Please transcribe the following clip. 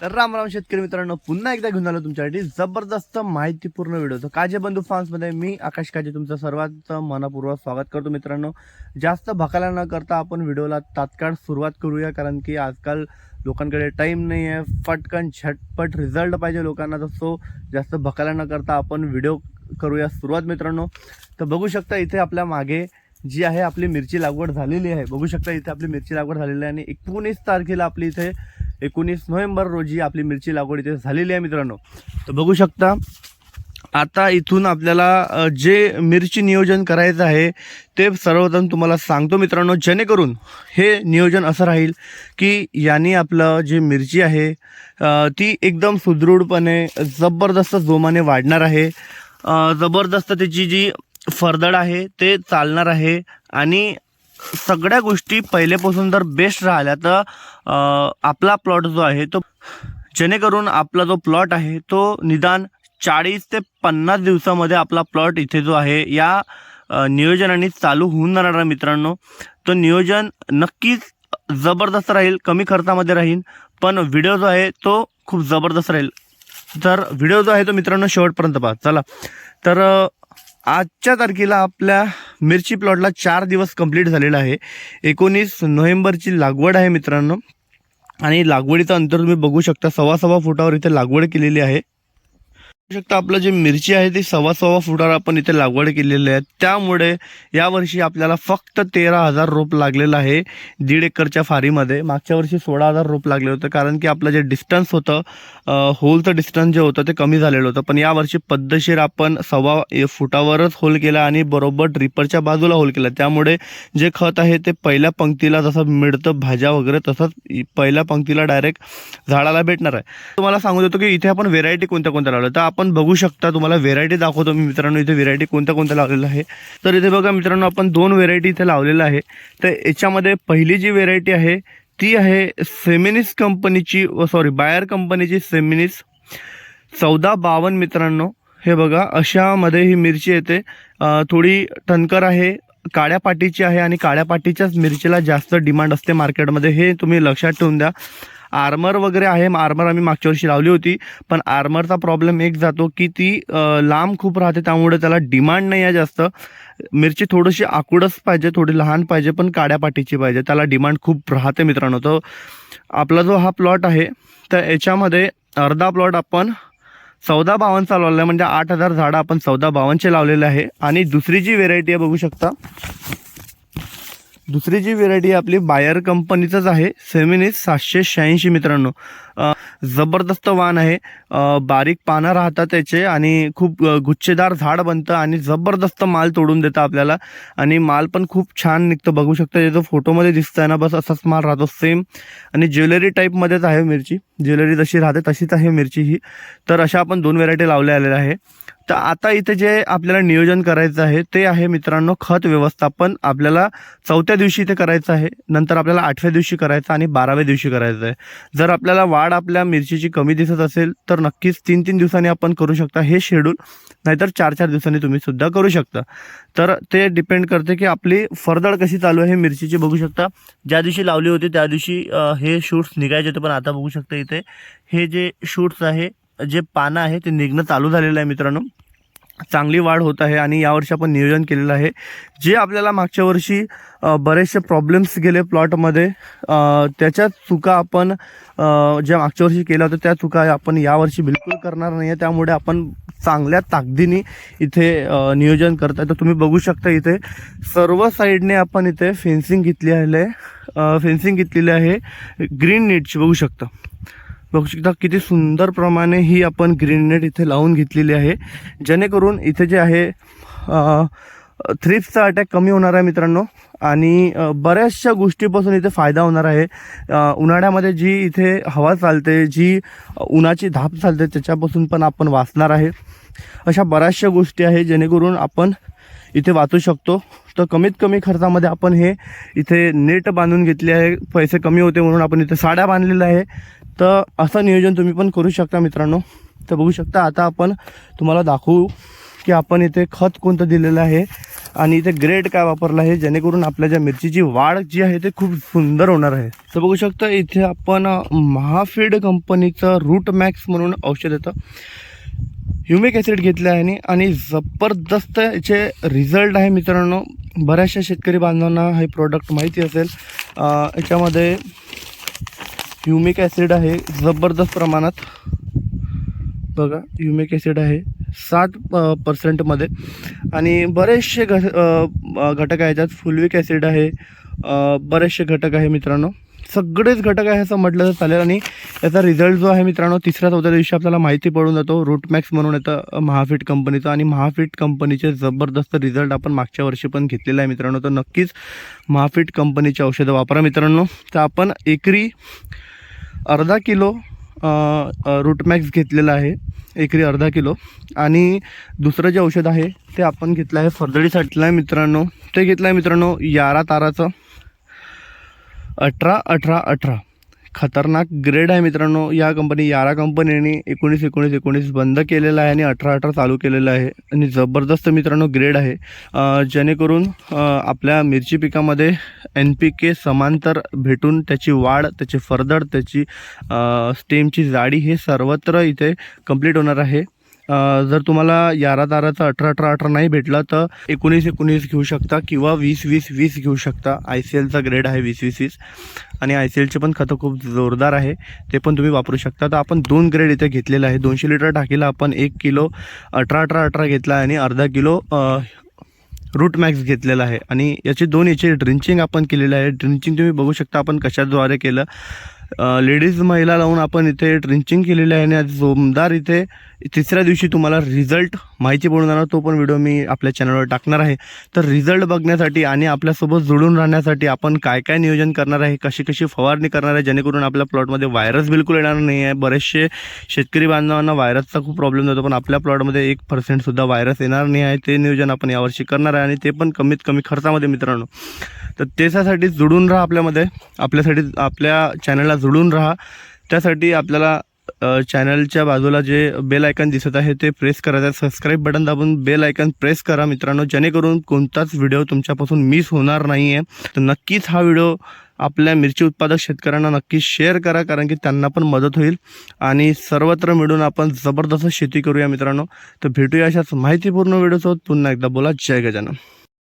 तर राम राम शेतकरी मित्रांनो पुन्हा एकदा घेऊन आलो तुमच्यासाठी जबरदस्त माहितीपूर्ण व्हिडिओ तर काजे बंधू फार्म्समध्ये मी आकाश काजे तुमचं सर्वात मनपूर्वक स्वागत करतो मित्रांनो. जास्त भकाला न करता आपण व्हिडिओला तात्काळ सुरुवात करूया कारण की आजकाल लोकांकडे टाईम नाही आहे पटकन झटपट रिझल्ट पाहिजे लोकांना. तर सो जास्त भकाला न करता आपण व्हिडिओ करूया सुरुवात मित्रांनो. तर बघू शकता इथे आपल्या मागे जी आहे आपली मिरची लागवड झालेली आहे. बघू शकता इथे आपली मिरची लागवड झालेली आहे आणि एकोणीस तारखेला आपली इथे एकोणीस नोव्हेंबर रोजी आपली मिरची लागवड इथे झालेली आहे मित्रांनो. तर बघू शकता आता इथून आपल्याला जे मिरची नियोजन करायचं आहे ते सर्वप्रथम तुम्हाला सांगतो मित्रांनो जेणेकरून हे नियोजन असं राहील की यांनी आपलं जे मिरची आहे ती एकदम सुदृढपणे जबरदस्त जोमाने वाढणार आहे. जबरदस्त त्याची जी फरदड आहे ते चालणार आहे आणि सगळ्या गोष्टी पहिल्यापासून जर बेस्ट राहिल्या तर आपला प्लॉट जो आहे तो जेणेकरून आपला जो प्लॉट आहे तो निदान चाळीस ते पन्नास दिवसामध्ये आपला प्लॉट इथे जो आहे या नियोजनाने चालू होऊन जाणार आहे मित्रांनो. तो नियोजन नक्कीच जबरदस्त राहील कमी खर्चामध्ये राहील पण व्हिडिओ जो आहे तो खूप जबरदस्त राहील. तर व्हिडिओ जो आहे तो मित्रांनो शेवटपर्यंत पाहा. चला. तर आजच्या तारखेला आपल्या मिरची प्लॉटला चार दिवस कंप्लीट झालेला आहे. एकोणीस नोव्हेंबरची लागवड आहे मित्रांनो. आणि लागवडीचं अंतर तुम्ही बघू शकता. सव्वा सव्वा फुटावर इथे लागवड केलेली आहे. शकता. आपलं जे मिरची आहे ती सव्वा सव्वा फुटावर आपण इथे लागवड केलेली आहे. त्यामुळे यावर्षी आपल्याला फक्त तेरा हजार रोप लागलेलं आहे. दीड एकरच्या फारीमध्ये. मागच्या वर्षी सोळा हजार रोप लागले होतं. कारण की आपलं जे डिस्टन्स होतं होलचं डिस्टन्स जे होतं ते कमी झालेलं होतं. पण यावर्षी पद्धतशीर आपण सव्वा फुटावरच होल केला आणि बरोबर ड्रिपरच्या बाजूला होल केला. त्यामुळे जे खत आहे ते पहिल्या पंक्तीला जसं मिळतं भाज्या वगैरे तसंच पहिल्या पंक्तीला डायरेक्ट झाडाला भेटणार आहे. तुम्हाला सांगू देतो की इथे आपण व्हेरायटी कोणत्या कोणत्या लावलं तर आपण बघू शकता तुम्हाला व्हेरायटी दाखवतो मी मित्रांनो. इथे व्हेरायटी कोणत्या कोणत्या लावलेलं आहे. तर इथे बघा मित्रांनो आपण दोन व्हेरायटी इथे लावलेल्या आहे. तर याच्यामध्ये पहिली जी व्हेरायटी आहे ती आहे सेमिनिस कंपनीची सॉरी बायर कंपनीची सेमिनिस चौदा बावन्न मित्रांनो हे बघा अशामध्ये ही मिरची येते. थोडी टणकर आहे काळ्या पाटीची आहे आणि काळ्या पाटीच्याच मिरचीला जास्त डिमांड असते मार्केटमध्ये हे तुम्ही लक्षात ठेवून द्या. आर्मर वगैरे आहे आर्मर आम्ही मागच्या वर्षी लावली होती पण आर्मरचा प्रॉब्लेम एक जातो की ती लांब खूप राहते त्यामुळे त्याला डिमांड नाही आहे जास्त. मिरची थोडीशी आकुडच पाहिजे थोडी लहान पाहिजे पण काड्या पाटीची पाहिजे त्याला डिमांड खूप राहते मित्रांनो. तो आपला जो हा प्लॉट आहे तर याच्यामध्ये अर्धा प्लॉट आपण चौदा बावन लावला म्हणजे आठ हजार झाडं आपण चौदा बावनचे लावलेले आहे. आणि दुसरी जी व्हेरायटी आहे बघू शकता. दुसरी जी व्हेरायटी आपली बायर कंपनीचंच आहे. सेमिनिस सातशे शहाऐंशी मित्रांनो. जबरदस्त वाण आहे. बारीक पानं राहतात त्याचे आणि खूप गुच्छेदार झाड बनतं आणि जबरदस्त माल तोडून देतं आपल्याला. आणि माल पण खूप छान निघतं. बघू शकता याचं फोटोमध्ये दिसतंय ना बस असाच माल राहतो. सेम आणि ज्वेलरी टाईपमध्येच आहे मिरची. ज्वेलरी जशी राहते तशीच आहे मिरची ही. तर अशा आपण दोन व्हेरायटी लावल्या आलेल्या आहे. तर आता इथे जे आपल्याला नियोजन करायचं आहे ते आहे मित्रांनो खत व्यवस्थापन आपल्याला चौथ्या दिवशी इथे करायचं आहे नंतर आपल्याला आठव्या दिवशी करायचं आणि बाराव्या दिवशी करायचं आहे. जर आपल्याला वाढ आपल्या मिरचीची कमी दिसत असेल तर नक्कीच तीन तीन दिवसांनी आपण करू शकता हे शेड्यूल नाहीतर चार चार दिवसांनी तुम्ही सुद्धा करू शकता. तर ते डिपेंड करते की आपली फरदड कशी चालू आहे हे मिरचीची बघू शकता. ज्या दिवशी लावली होती त्या दिवशी हे शूट्स निघायचे होते पण आता बघू शकता इथे. हे जे शूट्स आहे जे पानं आहे ते निघणं चालू झालेलं आहे मित्रांनो. चांगली वाढ होत आहे आणि यावर्षी आपण नियोजन केलेलं आहे. जे आपल्याला मागच्या वर्षी बरेचसे प्रॉब्लेम्स गेले प्लॉटमध्ये त्याच्या चुका आपण ज्या मागच्या वर्षी केल्या होत्या त्या चुका आपण यावर्षी बिलकुल करणार नाही आहे त्यामुळे आपण चांगल्या ताकदीने इथे नियोजन करत आहे तर तुम्ही बघू शकता इथे सर्व साईडने आपण इथे फेन्सिंग घेतली आहे. फेन्सिंग घेतलेली आहे. ग्रीन नीटची बघू शकता. बघू शकता किती सुंदर प्रमाणे ही आपण ग्रीन नेट इथे लावून घेतलेली आहे. जेणेकरून इथे जे आहे थ्रिप्सचा अटॅक कमी होणार आहे मित्रांनो. आणि बऱ्याचशा गोष्टीपासून इथे फायदा होणार आहे. उन्हाळ्यामध्ये जी इथे हवा चालते जी उन्हाची धाप चालते त्याच्यापासून पण आपण वाचणार आहे. अशा बऱ्याचशा गोष्टी आहे जेणेकरून आपण इथे वाचू शकतो. तर कमीत कमी खर्चामध्ये आपण हे इथे नेट बांधून घेतले आहे. पैसे कमी होते म्हणून आपण इथे साड्या बांधलेल्या आहे. तर असं नियोजन तुम्ही पण करू शकता मित्रांनो. तर बघू शकता आता आपण तुम्हाला दाखवू की आपण इथे खत कोणतं दिलेलं आहे आणि इथे ग्रेड काय वापरलं आहे जेणेकरून आपल्या ज्या मिरचीची वाढ जी आहे ते खूप सुंदर होणार आहे. तर बघू शकता इथे आपण महाफीड कंपनीचं रूट मॅक्स म्हणून औषध येतं. ह्युमिक ॲसिड घेतलं आहे आणि- जबरदस्त याचे रिझल्ट आहे मित्रांनो. बऱ्याचशा शेतकरी बांधवांना हे प्रोडक्ट माहिती असेल. याच्यामध्ये ह्युमिक ॲसिड आहे जबरदस्त प्रमाणात. बघा ह्युमिक ॲसिड आहे साठ पर्सेंटमध्ये आणि बरेचसे घ घटक आहे त्यात फुलविक ॲसिड आहे बरेचसे घटक आहे मित्रांनो. सगळेच घटक आहे असं म्हटलं तर चालेल. आणि याचा रिझल्ट जो आहे मित्रांनो तिसऱ्या चौथ्या दिवशी आपल्याला माहिती पडून जातो. रूटमॅक्स म्हणून येतं महाफिट कंपनीचं. आणि महाफिट कंपनीचे जबरदस्त रिझल्ट आपण मागच्या वर्षी पण घेतलेला आहे मित्रांनो. तर नक्कीच महाफिट कंपनीचे औषधं वापरा मित्रांनो. तर आपण एकरी अर्धा किलो रूटमॅक्स घेतलेला आहे एकरी अर्धा किलो. आणि दुसरं जे औषध आहे ते आपण घेतलं आहे फरदडीसाठीला आहे मित्रांनो. ते घेतलं आहे मित्रांनो यारा ताराचं. अठरा अठरा अठरा. खतरनाक ग्रेड आहे मित्रांनो. या कंपनी यारा कंपनीने एकोणीस एकोणीस एकोणीस बंद केलेलं आहे आणि अठरा अठरा चालू केलेलं आहे. आणि जबरदस्त मित्रांनो ग्रेड आहे. जेणेकरून आपल्या मिरची पिकामध्ये एन पी के समांतर भेटून त्याची वाढ त्याची फरदड त्याची स्टेमची जाडी हे सर्वत्र इथे कंप्लीट होणार आहे. जर तुम्हाला यारा ताराचा अठरा अठरा अठरा नाही भेटला तर एकोणीस एकोणीस घेऊ शकता किंवा वीस वीस वीस घेऊ शकता. आय सी एलचा ग्रेड आहे वीस वीस वीस. आणि आय सी एलचे पण खतं खूप जोरदार आहे. ते पण तुम्ही वापरू शकता. तर आपण दोन ग्रेड इथे घेतलेलं आहे दोनशे लिटर टाकीला आपण एक किलो अठरा अठरा अठरा घेतला आहे आणि अर्धा किलो रूट मॅक्स घेतलेला आहे. आणि याचे दोन याचे ड्रिंचिंग आपण केलेलं आहे. ड्रिंचिंग तुम्ही बघू शकता आपण कशाद्वारे केलं. लेडीज महिला लावून आपण इथे ड्रिंचिंग केलेली आहे आणि आज जोमदार इथे. तिसऱ्या दिवशी तुम्हाला रिझल्ट माहिती पडून जाणार तो पण व्हिडिओ मी आपल्या चॅनलवर टाकणार आहे. तर रिझल्ट बघण्यासाठी आणि आपल्यासोबत जुळून राहण्यासाठी आपण काय काय नियोजन करणार आहे कशी कशी फवारणी करणार आहे जेणेकरून आपल्या प्लॉटमध्ये व्हायरस बिलकुल येणार नाही आहे. बरेचसे शेतकरी बांधवांना व्हायरसचा खूप प्रॉब्लेम जातो पण आपल्या प्लॉटमध्ये एक पर्सेंटसुद्धा व्हायरस येणार नाही आहे. ते नियोजन आपण यावर्षी करणार आहे आणि ते पण कमीत कमी खर्चामध्ये मित्रांनो. तर त्याच्यासाठी जुळून राहा आपल्यामध्ये. आपल्यासाठी आपल्या चॅनलला जुळून राहा. त्यासाठी आपल्याला चॅनलच्या बाजूला जे बेल आयकन दिसत आहे ते प्रेस करायचं आहे सबस्क्राईब बटन दाबून बेल आयकन प्रेस करा मित्रांनो. जेणेकरून कोणताच व्हिडिओ तुमच्यापासून मिस होणार नाही आहे तर नक्कीच हा व्हिडिओ आपल्या मिरची उत्पादक शेतकऱ्यांना नक्की शेअर करा कारण की त्यांना पण मदत होईल. आणि सर्वत्र मिळून आपण जबरदस्त शेती करूया मित्रांनो. तर भेटूया अशाच माहितीपूर्ण व्हिडिओसोबत पुन्हा एकदा बोला. जय गजानन.